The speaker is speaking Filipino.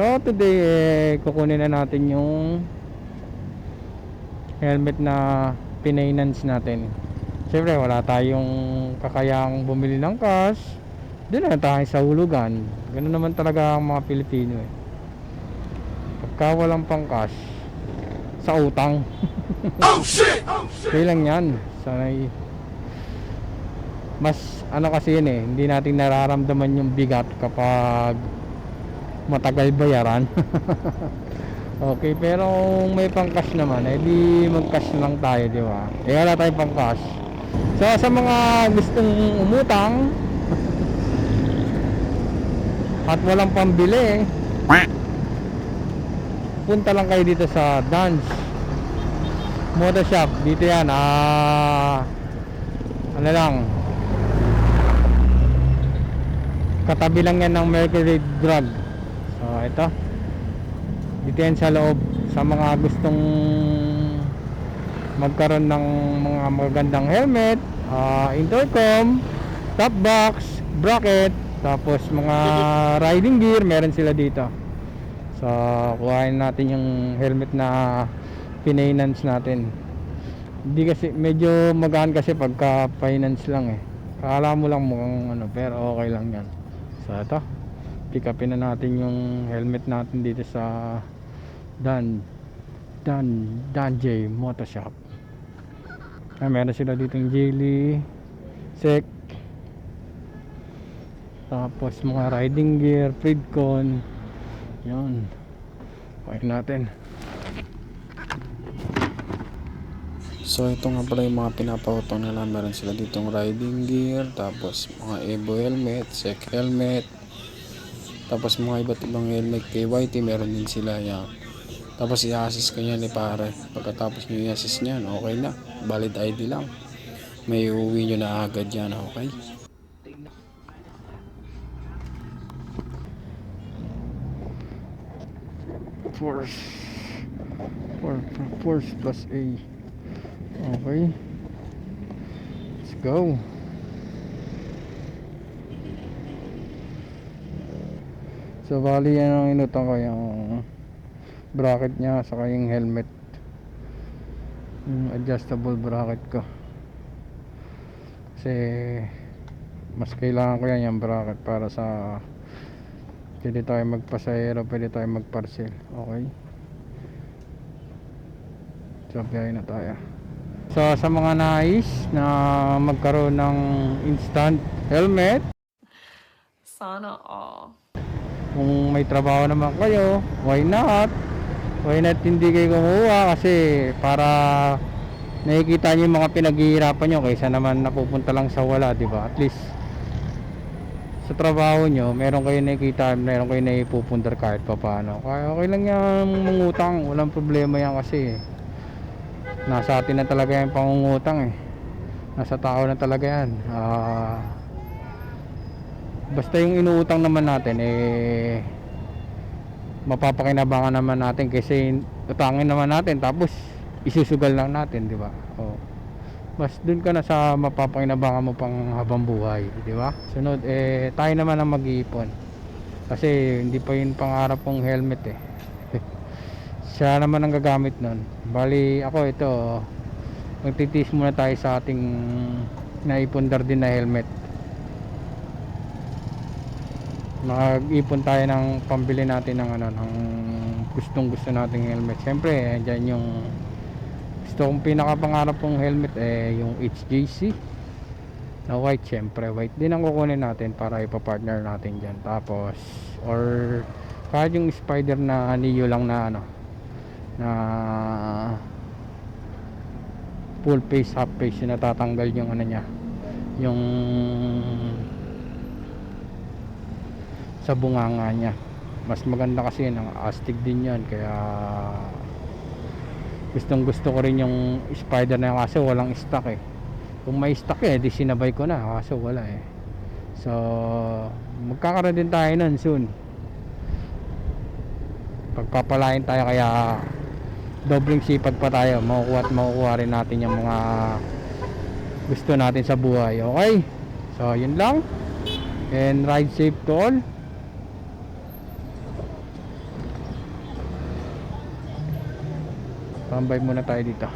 So today eh, kukunin na natin yung helmet na pininance natin. Siyempre wala tayong kakayang bumili ng cash. Doon na tayo sa hulugan. Ganun naman talaga ang mga Pilipino eh. Pagka walang pang cash, sa utang. Oh shit! Oh shit! Kaya lang yan. Sanay mas ano kasi yun eh, hindi natin nararamdaman yung bigat kapag matagal bayaran. okay, pero kung may pang cash naman, eh di mag cash lang tayo, di ba? Eh wala tayong pang cash. So sa mga gustong umutang at walang pambili, punta lang kayo dito sa Dance Motor Shop. Dito yan, ah ano lang katabi lang yan ng Mercury Drug so ito. Dito yan sa loob sa mga gustong magkaroon ng mga magagandang helmet ah, intercom top box bracket tapos mga riding gear meron sila dito. So kuhain natin yung helmet na finance natin. Hindi kasi medyo magaan kasi pagka finance lang eh. Kala mo lang mukhang ano pero okay lang yan. So ito pick upin na natin yung helmet natin dito sa Dan Dan Dan J Motor Shop ah, meron sila dito yung jelly sec tapos mga riding gear Freedcon yun. Okay natin. So ito nga pala yung mga pinapahutong nila. Meron sila ditong riding gear, tapos mga Evo helmet, Sec helmet, tapos mga iba't ibang helmet kay YT meron din sila yan. Tapos i-assist ko yan ni pare. Pagkatapos nyo i-assist nyan, okay na. Valid ID lang. May uuwi nyo na agad yan, okay? force for, force plus A okay let's go so bali yan ang inutang ko yung bracket nya saka yung helmet. Yung adjustable bracket ko. Kasi mas kailangan ko yan yung bracket para sa pwede tayo magpasahero pwede tayo magparcel. Okay? So biyahe na tayo. So sa mga nais na magkaroon ng instant helmet Sana all. Kung may trabaho naman kayo why not? Why not hindi kayo kumuha? Kasi para nakikita nyo yung mga pinaghihirapan nyo kaysa naman napupunta lang sa wala di ba? At least sa trabaho nyo meron kayo nakikita meron kayo naipupuntar kahit pa paano kaya okay lang yan mangutang. Walang problema yan kasi nasa atin na talaga yung pangungutang eh. Nasa tao na talaga yan. Ah basta yung inuutang naman natin eh mapapakinabangan naman natin kasi utangin naman natin tapos isusugal lang natin di ba? Oh mas dun ka na sa mapapakinabangan mo pang habang buhay di ba? Sunod eh tayo naman ang mag-iipon. Kasi hindi pa yun pangarap kong helmet eh. Siya naman ang gagamit nun. Bali ako ito magtitis muna tayo sa ating naipundar din na helmet mag-ipon tayo ng pambili natin ng ano ng gustong gusto nating helmet. Syempre andyan yung gusto kong pinakapangarap kong helmet eh yung HJC na white syempre white din ang kukunin natin para ipapartner natin dyan. Tapos or kahit yung spider na anillo lang na ano na full face half face natatanggal yung ano niya yung sa bunganga niya. Mas maganda kasi ang astig din yan kaya gustong gusto ko rin yung spider na kasi walang stock eh. Kung may stock eh di sinabay ko na. Kaso wala eh. So magkakaroon din tayo nun soon. Pagpapalain tayo kaya dobling sipag pa tayo. Makukuha at makukuha rin natin yung mga gusto natin sa buhay. Okay? So yun lang. And ride safe to all Tambay muna tayo dito.